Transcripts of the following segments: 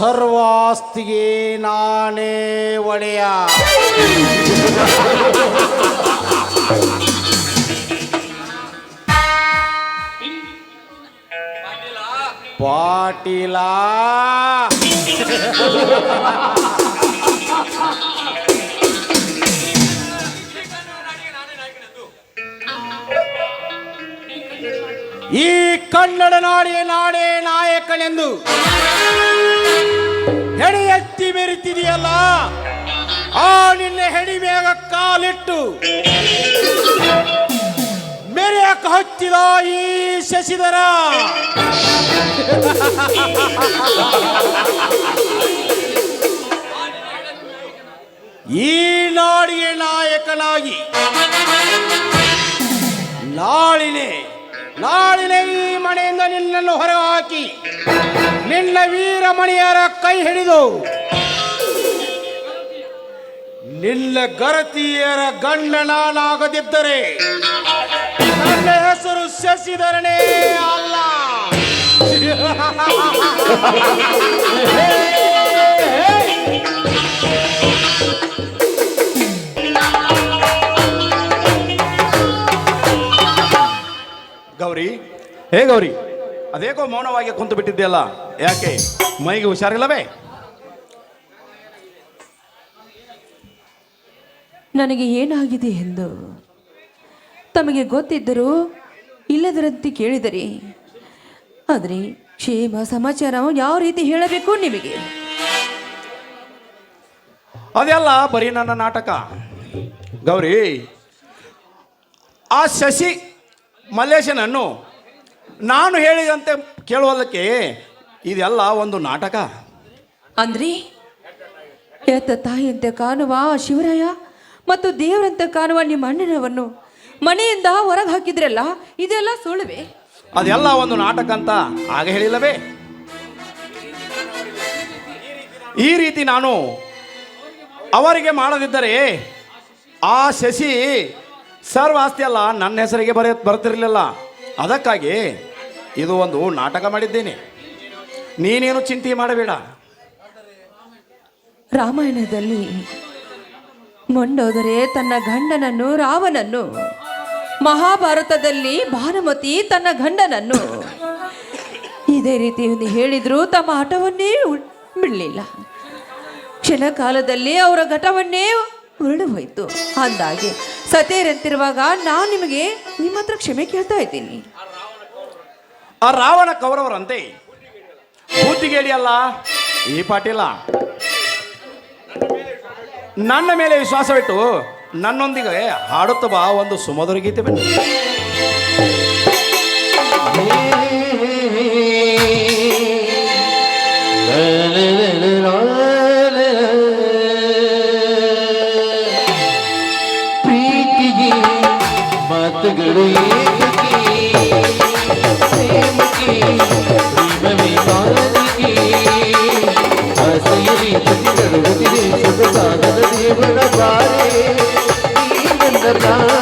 ಅವರ ಸರ್ವ ಆಸ್ತಿಗೆ ನಾನೇ ಒಡೆಯ. ಪಾಟೀಲ. ಈ ಕನ್ನಡ ನಾಡಿಯ ನಾಡೇ ನಾಯಕನೆಂದು. ಹೆಡಿ ಎತ್ತಿ ಮೆರಿತಿದೆಯಲ್ಲ? ಆ ನಿನ್ನ ಹೆಡಿ ಮೇಗ ಕಾಲಿಟ್ಟು ಮೆರೆಯಕ್ಕೆ ಹತ್ತಿದ ಈ ಶಶಿಧರ. ಈ ನಾಡಿಗೆ ನಾಯಕನಾಗಿ ನಾಳಿನೇ ನಾಳಿನೇ ಈ ಮನೆಯಿಂದ ನಿನ್ನನ್ನು ಹೊರಹಾಕಿ ನಿನ್ನ ವೀರ ಮಣಿಯರ ಕೈ ಹಿಡಿದು ನಿನ್ನ ಗರತಿಯರ ಗಂಡ ನಾನಾಗದಿದ್ದರೆ ನನ್ನ ಹೆಸರು ಶಶಿಧರನೇ ಅಲ್ಲ. ಗೌರಿ? ಹೇ ಗೌರಿ. ಅದೇಕೋ ಮೌನವಾಗಿ ಕುಂತು ಬಿಟ್ಟಿದ್ದೆಯಲ್ಲ? ಯಾಕೆ? ಮೈಗೆ ಹುಷಾರಿಲ್ಲವೇ? ನನಗೆ ಏನಾಗಿದೆ ಎಂದು ತಮಗೆ ಗೊತ್ತಿದ್ದರೂ ಇಲ್ಲದರಂತೆ ಕೇಳಿದರೆ. ಆದರೆ ಕ್ಷೇಮ ಸಮಾಚಾರ ಯಾವ ರೀತಿ ಹೇಳಬೇಕು ನಿಮಗೆ? ಅದೆಲ್ಲ ಬರೀ ನನ್ನ ನಾಟಕ. ಗೌರಿ ಆ ಶಶಿ ಮಲ್ಲೇಶನನ್ನು ನಾನು ಹೇಳಿದಂತೆ ಕೇಳುವುದಕ್ಕೆ ಇದೆಲ್ಲ ಒಂದು ನಾಟಕ. ಅಂದ್ರಿ ಎತ್ತ ತಾಯಿಯಂತೆ ಕಾಣುವ ಶಿವರಾಯ ಮತ್ತು ದೇವರಂತೆ ಕಾಣುವ ನಿಮ್ಮ ಅಣ್ಣನವನ್ನು ಮನೆಯಿಂದ ಹೊರಗೆ ಹಾಕಿದ್ರಲ್ಲ ಇದೆಲ್ಲ ಸುಳ್ಳುವೆ? ಅದೆಲ್ಲ ಒಂದು ನಾಟಕ ಅಂತ ಆಗ ಹೇಳಿಲ್ಲವೇ? ಈ ರೀತಿ ನಾನು ಅವರಿಗೆ ಮಾಡದಿದ್ದರೆ ಆ ಶಶಿ ಸರ್ವ ಆಸ್ತಿ ಅಲ್ಲ, ನನ್ನ ಹೆಸರಿಗೆ ಬರೆಯ ಬರ್ತಿರಲಿಲ್ಲ ಅದಕ್ಕಾಗಿ ಇದು ಒಂದು ನಾಟಕ ಮಾಡಿದ್ದೇನೆ. ನೀನೇನು ಚಿಂತೆ ಮಾಡಬೇಡ. ರಾಮಾಯಣದಲ್ಲಿ ಮೊಂಡೋದರೆ ತನ್ನ ಗಂಡನನ್ನು, ರಾವನನ್ನು. ಮಹಾಭಾರತದಲ್ಲಿ ಭಾನುಮತಿ ತನ್ನ ಗಂಡನನ್ನು. ಇದೇ ರೀತಿ ಹೇಳಿದ್ರು ತಮ್ಮ ಹಠವನ್ನೇ ಬಿಡಲಿಲ್ಲ. ಕ್ಷಣ ಕಾಲದಲ್ಲಿ ಅವರ ಘಟವನ್ನೇ ಉರುಳು ಹೋಯ್ತು ಅಂದಾಗೆ ಸತೇರಂತಿರುವಾಗ ನಾನು ನಿಮಗೆ ನಿಮ್ಮ ಹತ್ರ ಕ್ಷಮೆ ಕೇಳ್ತಾ ಇದ್ದೀನಿ. ಆ ರಾವಣ ಕೌರವರಂತೆ. ಬುದ್ಧಿಗೇಡಿ ಅಲ್ಲ? ಈ ಪಾಟೀಲ. ನನ್ನ ಮೇಲೆ ವಿಶ್ವಾಸವಿಟ್ಟು ನನ್ನೊಂದಿಗೆ ಹಾಡುತ್ತ ಬಾ ಒಂದು ಸುಮಧುರ ಗೀತೆ ಬಿಟ್ಟು Bye.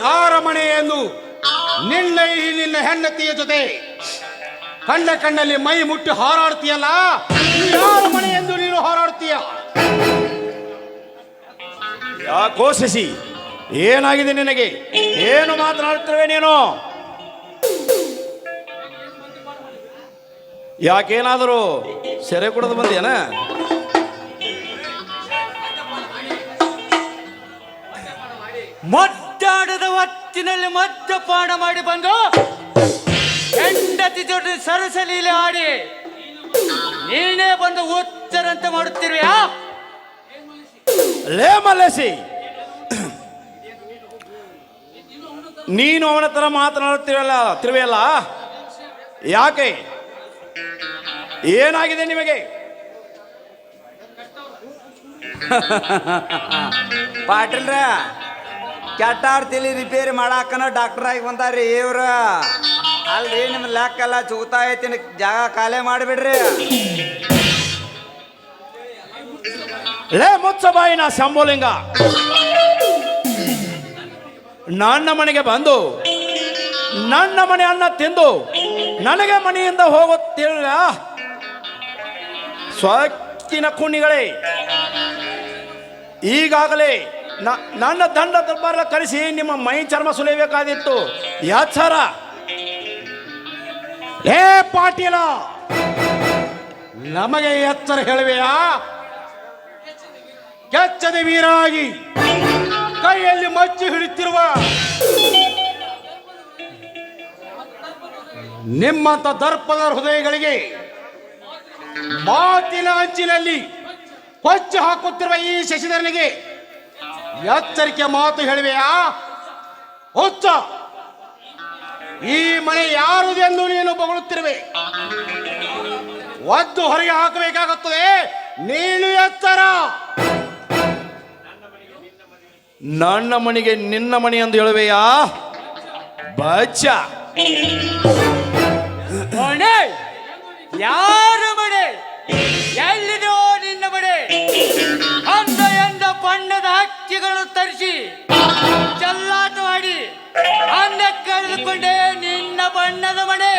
ಇದು ಯಾರ ಮನೆ ಎಂದು ನಿನ್ನ ಈ ನಿನ್ನ ಹೆಂಡತಿಯ ಜೊತೆ. ಕಣ್ಣ ಕಣ್ಣಲ್ಲಿ ಮೈ ಮುಟ್ಟಿ ಹಾರಾಡ್ತೀಯಲ್ಲ? ಯಾರ ಎಂದು ನೀನು ಹಾರಾಡ್ತೀಯ? ಯಾಕೋ ಏನಾಗಿದೆ ನಿನಗೆ? ಏನು ಮಾತನಾಡ್ತೇವೆ ನೀನು? ಯಾಕೇನಾದರೂ ಸೆರೆ ಕುಡಿದು ಬಂದೇನ ಮದ್ದಾಡದ ಹೊತ್ತಿನಲ್ಲಿ ಮದ್ಯಪಾನ ಮಾಡಿ ಬಂದು ಹೆಂಡತಿ ಜೊತೆ ಸರಸಲೀಲೆ ಆಡಿ ನೀನೇ ಬಂದು ಉತ್ತರಂತೆ ಮಾಡುತ್ತಿರುವೆಯಾ? ಲೇ ಮಲಸಿ ನೀನು ಅವನ ತರ ಮಾತನಾಡುತ್ತಿರಲ್ಲ ತಿರುವೆಯಲ್ಲ? ಯಾಕೆ? ಏನಾಗಿದೆ ನಿಮಗೆ? ಪಾಟೀಲ್ರ ಕೆಟ್ಟಾರ್ ತಿಳಿ ರಿಪೇರಿ ಮಾಡಾಕನ ಡಾಕ್ಟರ್ ಆಗಿ ಬಂದಾರಿ ಇವ್ರ. ಅಲ್ರಿ, ನಿಮ್ ಲೆಕ್ಕಲ್ಲ ಚೂತಾ ಐತಿ ಜಾಗ ಖಾಲಿ ಮಾಡಿಬಿಡ್ರಿ. ಲೇ ಮುಚ್ಚ ನಾ ಶಂಭುಲಿಂಗ. ನನ್ನ ಮನೆಗೆ ಬಂದು, ನನ್ನ ಮನೆ ಅನ್ನ ತಿಂದು, ನನಗೆ ಮನೆಯಿಂದ ಹೋಗುತ್ತಿಲ್ಲ ಸ್ವತ್ತಿನ ಕುಣಿಗಳೇ, ಈಗಾಗಲೇ ನನ್ನ ದಂಡ ದರ್ಬಾರ ಕರೆಸಿ ನಿಮ್ಮ ಮೈ ಚರ್ಮ ಸುಲಿಯಬೇಕಾದಿತ್ತು. ಯಾಚಾರ ಏ ಪಾಟೀಲ! ನಮಗೆ ಎಚ್ಚರ ಹೇಳುವೆಯಾ? ಕೆಚ್ಚದೆ ವೀರಾಗಿ, ಕೈಯಲ್ಲಿ ಮಚ್ಚಿ ಹಿಡಿತಿರುವ ನಿಮ್ಮಂತ ದರ್ಪದ ಹೃದಯಗಳಿಗೆ ಮಾತಿನ ಅಂಚಿನಲ್ಲಿ ಕೊಚ್ಚು ಹಾಕುತ್ತಿರುವ ಈ ಶಶಿಧರನಿಗೆ ಎಚ್ಚರಿಕೆ ಮಾತು ಹೇಳುವೆಯಾ? ಹುಚ್ಚ! ಈ ಮನೆ ಯಾರುದೆಂದು ನೀನು ಬಗಳುತ್ತಿರುವೆ. ಒದ್ದು ಹೊರಗೆ ಹಾಕಬೇಕಾಗುತ್ತದೆ. ನೀನು ಎತ್ತರ. ನನ್ನ ಮನೆಗೆ ನಿನ್ನ ಮನೆ ಎಂದು ಹೇಳುವೆಯಾ? ಬಚ್ಚ! ಯಾರು ಯಾರ ಮನೆ ಬಣ್ಣದ ತರಿಸಿ ಚೆಲ್ಲಾಟವಾಡಿ ಅಂದ ಕಳೆದುಕೊಂಡೆ ನಿನ್ನ ಬಣ್ಣದ ಮನೆ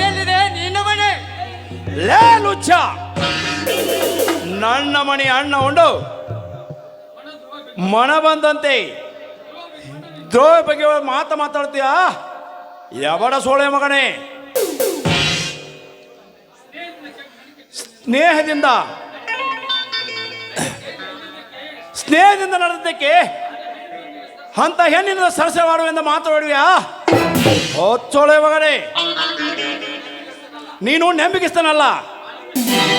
ಎಲ್ಲಿದೆ ನಿನ್ನ ಮನೆ ಲೇ ಲುಚ್ಚ! ನನ್ನ ಮನೆ ಅಣ್ಣ ಉಂಡು. ಮನ ಬಂದಂತೆ. ದ್ರೋಹ ಬಗ್ಗೆ ಮಾತ ಮಾತಾಡ್ತೀಯ? ಯಾವಡ ಸೋಳೆ ಮಗನೇ? ಸ್ನೇಹದಿಂದ ಸ್ನೇಹದಿಂದ ನಡೆದಕ್ಕೆ ಅಂತ ಹೆಣ್ಣಿನ ಸರಸೆ ಮಾಡುವೆಂದ ಮಾತಾಡುವ್ಯಾ ಹೊಚ್ಚೋಳೆ ನೀನು ನಂಬಿಕಿಸ್ತಾನಲ್ಲ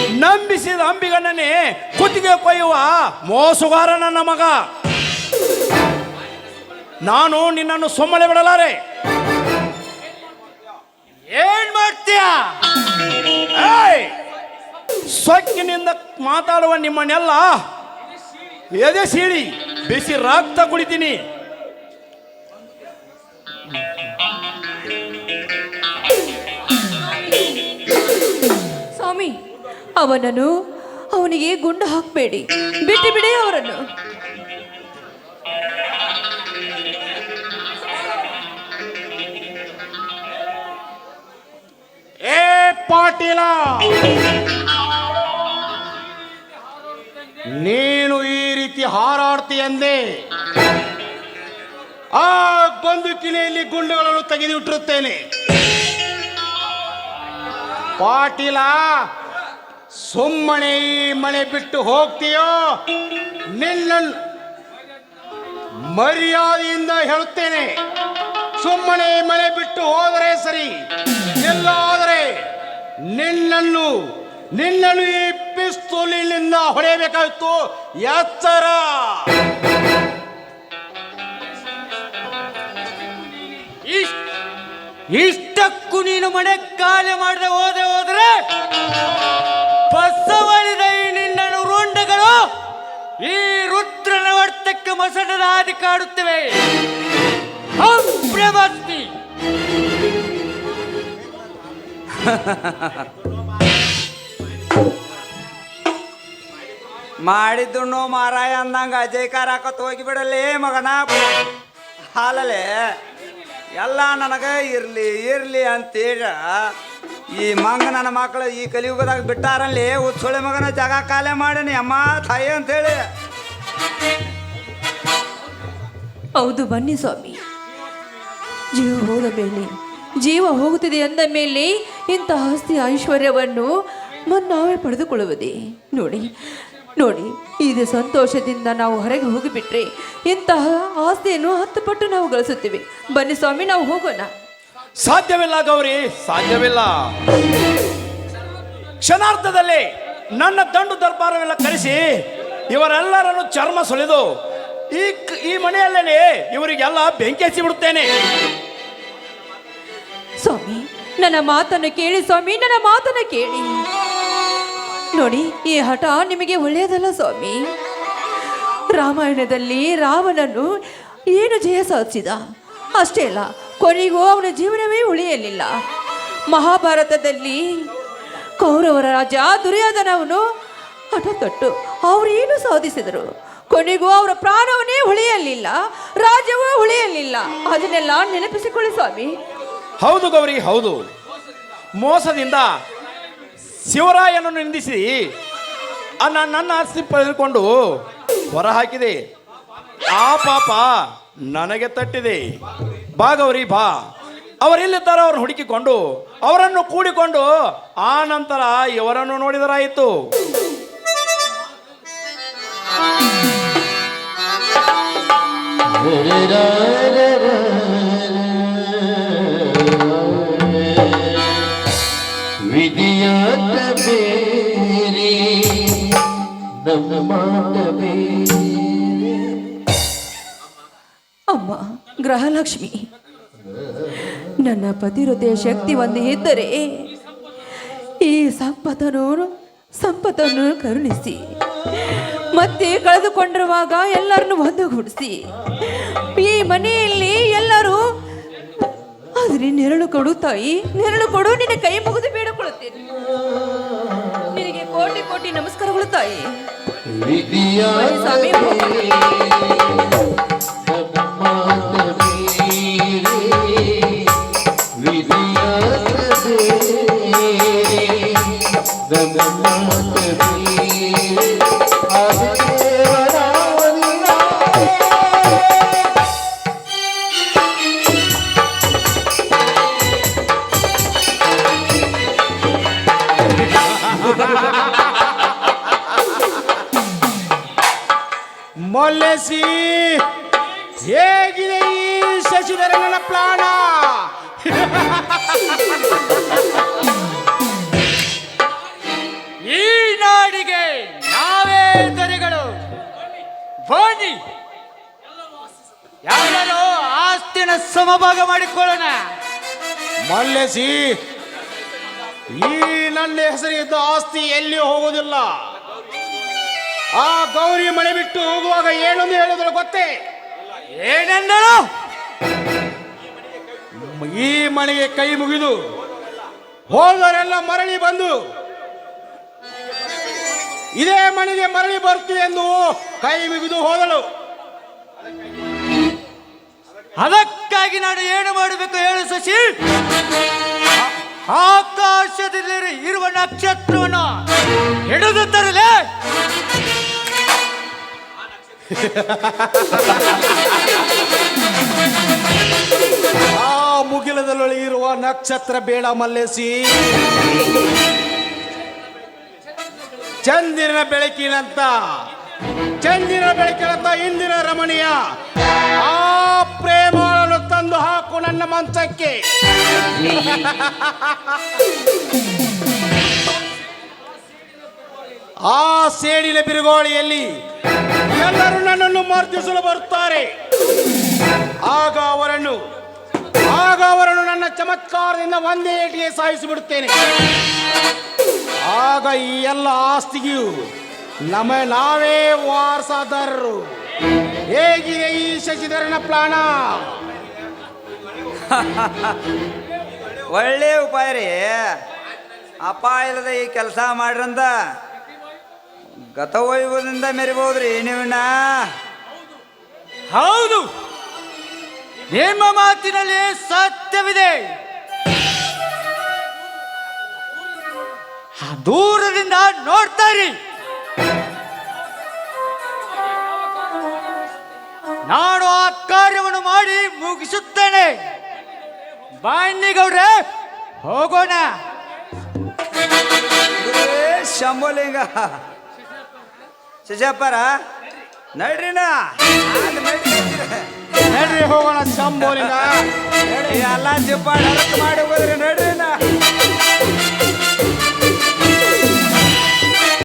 ನಂಬಿಸಿದ ಅಂಬಿಗಣ್ಣನೇ ಕುತ್ತಿಗೆ ಕೊಯ್ಯುವ ಮೋಸುಗಾರ ನನ್ನ ಮಗ. ನಾನು ನಿನ್ನನ್ನು ಸುಮ್ಮನೆ ಬಿಡಲಾರೆ. ಏನ್ ಮಾಡ್ತೀಯ! ಸೊಕ್ಕಿನಿಂದ ಮಾತಾಡುವ ನಿಮ್ಮನ್ನೆಲ್ಲ ಎದೆ ಸೀಳಿ ಬಿಸಿ ರಕ್ತ ಕುಡಿತೀನಿ. ಸ್ವಾಮಿ ಅವನನ್ನು ಅವನಿಗೆ ಗುಂಡು ಹಾಕಬೇಡಿ. ಬಿಟ್ಟು ಬಿಡಿ ಅವರನ್ನು. ಏ ಪಾಟೀಲ! ಹಾರಾಡ್ತೀಯಂದೆ ಆ ಬಂದು ಕಿಲೆಯಲ್ಲಿ ಗುಂಡುಗಳನ್ನು ತೆಗೆದಿಟ್ಟಿರುತ್ತೇನೆ. ಪಾಟೀಲ, ಸುಮ್ಮನೆ ಈ ಮನೆ ಬಿಟ್ಟು ಹೋಗ್ತೀಯೋ? ನಿನ್ನ ಮರ್ಯಾದೆಯಿಂದ ಹೇಳುತ್ತೇನೆ. ಸುಮ್ಮನೆ ಮನೆ ಬಿಟ್ಟು ಹೋದರೆ ಸರಿ. ಇಲ್ಲಾದರೆ ನಿನ್ನನ್ನು ನಿನ್ನನ್ನು ಈ ಪಿಸ್ತೂಲಿನಿಂದ ಹೊಡೆಯಬೇಕಾಗಿತ್ತು ಎತ್ತರ. ಇಷ್ಟ್- ಇಷ್ಟಕ್ಕೂ ನೀನು ಮನೆ ಖಾಲಿ ಮಾಡದೆ ಹೋದೆ ಹೋದ್ರೆ ಬಸವಳಿದ ನಿನ್ನನ್ನು ರುಂಡಗಳು ಈ ರುದ್ರನ ವರ್ತಕ್ಕೆ ಮೊಸಡದ ಹಾದಿ ಕಾಡುತ್ತವೆ ಹಂ ಮಾಡಿದ್ದು ಮಾರಾಯ ಅಂದಂಗ ಜೈಕಾರ ಹಾಕತ್ ಹೋಗಿ ಏ ಮಗನ. ಹಾಲಲೆ ಎಲ್ಲ ನನಗೆ ಇರ್ಲಿ ಇರ್ಲಿ ಅಂತೇಳ ಈ ಮಂಗ ನನ್ನ ಮಕ್ಕಳು ಈ ಕಲಿಯುಗದಾಗ ಬಿಟ್ಟಾರಲ್ಲಿ ಉತ್ಸೊಳೆ ಮಗನ ಜಾಗ ಕಾಲೆ ಮಾಡೀನಿ ಅಮ್ಮ ತಾಯಿ ಅಂತೇಳಿ ಹೌದು ಬನ್ನಿ ಸ್ವಾಮಿ. ಜೀವ ಹೋದ ಮೇಲೆ, ಜೀವ ಹೋಗುತ್ತಿದೆ ಅಂದ ಮೇಲೆ ಇಂಥ ಆಸ್ತಿ ಐಶ್ವರ್ಯವನ್ನು ನಾವೇ ಪಡೆದುಕೊಳ್ಳುವುದೇ? ನೋಡಿ ನೋಡಿ ಇದು ಸಂತೋಷದಿಂದ ನಾವು ಹೊರಗೆ ಹೋಗಿಬಿಟ್ರಿ ಇಂತಹ ಆಸ್ತಿಯನ್ನು ಹತ್ತು ಪಟ್ಟು ನಾವು ಗಳಿಸುತ್ತೇವೆ. ಬನ್ನಿ ಸ್ವಾಮಿ ನಾವು ಹೋಗೋಣ. ಸಾಧ್ಯವಿಲ್ಲ ಗೌರಿ ಸಾಧ್ಯವಿಲ್ಲ. ಕ್ಷಣಾರ್ಥದಲ್ಲಿ ನನ್ನ ದಂಡು ದರ್ಬಾರವೆಲ್ಲ ಕರೆಸಿ ಇವರೆಲ್ಲರನ್ನು ಚರ್ಮ ಸುಲಿದು ಈ ಈ ಮನೆಯಲ್ಲೇನೆ ಇವರಿಗೆಲ್ಲ ಬೆಂಕಿ ಹಚ್ಚಿ ಬಿಡುತ್ತೇನೆ. ಸ್ವಾಮಿ ನನ್ನ ಮಾತನ್ನು ಕೇಳಿ ಸ್ವಾಮಿ ನನ್ನ ಮಾತನ್ನು ಕೇಳಿ. ನೋಡಿ, ಈ ಹಠ ನಿಮಗೆ ಒಳ್ಳೆಯದಲ್ಲ, ಸ್ವಾಮಿ? ರಾಮಾಯಣದಲ್ಲಿ ರಾವಣನು ಏನು ಜಯ ಸಾಧಿಸಿದ? ಅಷ್ಟೇ ಅಲ್ಲ, ಕೊನೆಗೂ ಅವನ ಜೀವನವೇ ಉಳಿಯಲಿಲ್ಲ. ಮಹಾಭಾರತದಲ್ಲಿ ಕೌರವರ ರಾಜ ದುರ್ಯೋಧನವನು ಹಠ ತೊಟ್ಟು ಅವರೇನು ಸಾಧಿಸಿದರು? ಕೊನೆಗೂ ಅವರ ಪ್ರಾಣವನ್ನೇ ಉಳಿಯಲಿಲ್ಲ, ರಾಜ್ಯವೂ ಉಳಿಯಲಿಲ್ಲ. ಅದನ್ನೆಲ್ಲ ನೆನಪಿಸಿಕೊಳ್ಳಿ, ಸ್ವಾಮಿ. ಹೌದು ಗೌರಿ, ಹೌದು. ಮೋಸದಿಂದ ಶಿವರಾಯನನ್ನು ನಿಂದಿಸಿ. ನನ್ನ ಆಸ್ತಿ ಪಡೆದುಕೊಂಡು ಹೊರ ಹಾಕಿದೆ. ಆ ಪಾಪ ನನಗೆ ತಟ್ಟಿದೆ. ಬಾ ಗೌರಿ, ಬಾ. ಅವರೆಲ್ಲಿದ್ದಾರೋ ಅವ್ರನ್ನ ಹುಡುಕಿಕೊಂಡು, ಅವರನ್ನು ಕೂಡಿಕೊಂಡು ಆ ನಂತರ ಇವರನ್ನು ನೋಡಿದರಾಯಿತು. ವಿಧಿಯಾತ ಅಮ್ಮ, ಗೃಹಲಕ್ಷ್ಮಿ. ನನ್ನ ಪತಿಹೃದಯ ಶಕ್ತಿ ಒಂದು ಇದ್ದರೆ ಈ ಸಂಪತ್ತನ್ನು ಸಂಪತ್ತನ್ನು ಕರುಣಿಸಿ, ಮತ್ತೆ ಕಳೆದುಕೊಂಡಿರುವಾಗ ಎಲ್ಲರನ್ನು ಒಂದುಗೂಡಿಸಿ, ಈ ಮನೆಯಲ್ಲಿ ಎಲ್ಲರೂ ಆದ್ರೆ ನೆರಳು ಕೊಡು ತಾಯಿ, ನೆರಳು ಕೊಡು, ನಿನ್ನ ಕೈ ಮುಗಿದು ಬೇಡಿಕೊಳ್ಳುತ್ತೇನೆ. ನಿನಗೆ ಕೋಟಿ ಕೋಟಿ ನಮಸ್ಕಾರಗಳು ತಾಯಿ. মিডিয়া ಹೇಗಿದೆ ಈ ಶಶಿಧರನ ಪ್ಲಾನ ಈ ನಾಡಿಗೆ ನಾವೇ ದೊರೆಗಳು. ಬನ್ನಿ. ಯಾರು ಆಸ್ತಿನ ಸಮಭಾಗ ಮಾಡಿಕೊಳ್ಳೋಣ? ಮಲ್ಲೆಸಿ ಈ ನನ್ನ ಹೆಸರಿದ್ದ ಆಸ್ತಿ ಎಲ್ಲಿ ಹೋಗುವುದಿಲ್ಲ? ಆ ಗೌರಿ ಮನೆ ಬಿಟ್ಟು ಹೋಗುವಾಗ ಏನೊಂದು ಹೇಳಿದ್ರು ಗೊತ್ತೇ? ಏನೆಂದಳು? ಈ ಮನೆಗೆ ಕೈ ಮುಗಿದು ಹೋದವರೆಲ್ಲ ಮರಳಿ ಬಂದು ಇದೇ ಮನೆಗೆ ಮರಳಿ ಬರ್ತೀವಿ ಎಂದು ಕೈ ಮುಗಿದು ಹೋದಳು. ಅದಕ್ಕಾಗಿ ನಾನು ಏನು ಮಾಡಬೇಕು ಹೇಳು ಶಶಿ? ಆಕಾಶದಲ್ಲಿ ಇರುವ ನಕ್ಷತ್ರವನ್ನು ಹಿಡಿದು ತರಲೇ. ಆ ಮುಗಿಲದಲ್ಲಿ ಇರುವ ನಕ್ಷತ್ರ ಬೇಡ ಮಲ್ಲೇಸಿ. ಚಂದಿನ ಬೆಳಕಿನಂತ ಚಂದಿನ ಬೆಳಕಿನಂತ ಇಂದಿನ ರಮಣೀಯ, ಆ ಪ್ರೇಮಗಳನ್ನು ತಂದು ಹಾಕು ನನ್ನ ಮಂಚಕ್ಕೆ. ಆ ಸೇಡಿನ ಬಿರುಗಾಳಿಯಲ್ಲಿ ಎಲ್ಲರೂ ನನ್ನನ್ನು ಮರ್ದಿಸಲು ಬರುತ್ತಾರೆ. ಆಗ ಅವರನ್ನು ಆಗ ಅವರನ್ನು ನನ್ನ ಚಮತ್ಕಾರದಿಂದ ಒಂದೇ ಏಟಿಗೆ ಸಾಯಿಸಿಬಿಡುತ್ತೇನೆ. ಆಗ ಈ ಎಲ್ಲ ಆಸ್ತಿಗೂ ನಮ್ಮ ನಾವೇ ವಾರಸಾದಾರರು. ಹೇಗಿದೆ ಈ ಶಶಿಧರನ ಪ್ಲಾನ ಒಳ್ಳೆ ಉಪಾಯ ರೀ. ಇಲ್ಲದ ಈ ಕೆಲಸ ಮಾಡ್ರಂದ ಗತವೈಭವದಿಂದ ಮೆರಿಬಹುದ್ರಿ ನೀವಣ್ಣ ಹೌದು. ನಿಮ್ಮ ಮಾತಿನಲ್ಲಿ ಸತ್ಯವಿದೆ. ದೂರದಿಂದ ನೋಡ್ತಾರಿ ನಾನು ಆ ಕಾರ್ಯವನ್ನು ಮಾಡಿ ಮುಗಿಸುತ್ತೇನೆ. ಬಾಣಿಗೌಡ್ರೆ ಹೋಗೋಣ. ಶಂಬಲಿಂಗ ಶಂಭುಲಿಂಗ. ಶಶಪ್ಪರ ನಡ್ರಿನ? ನಡ್ರಿ ಹೋಗೋಣ ಶಂಭೋಲಿಂಗ ಎಲ್ಲ ಹರಕ್ ಮಾಡಿ ಹೋದ್ರಿ ನಡ್ರಿ.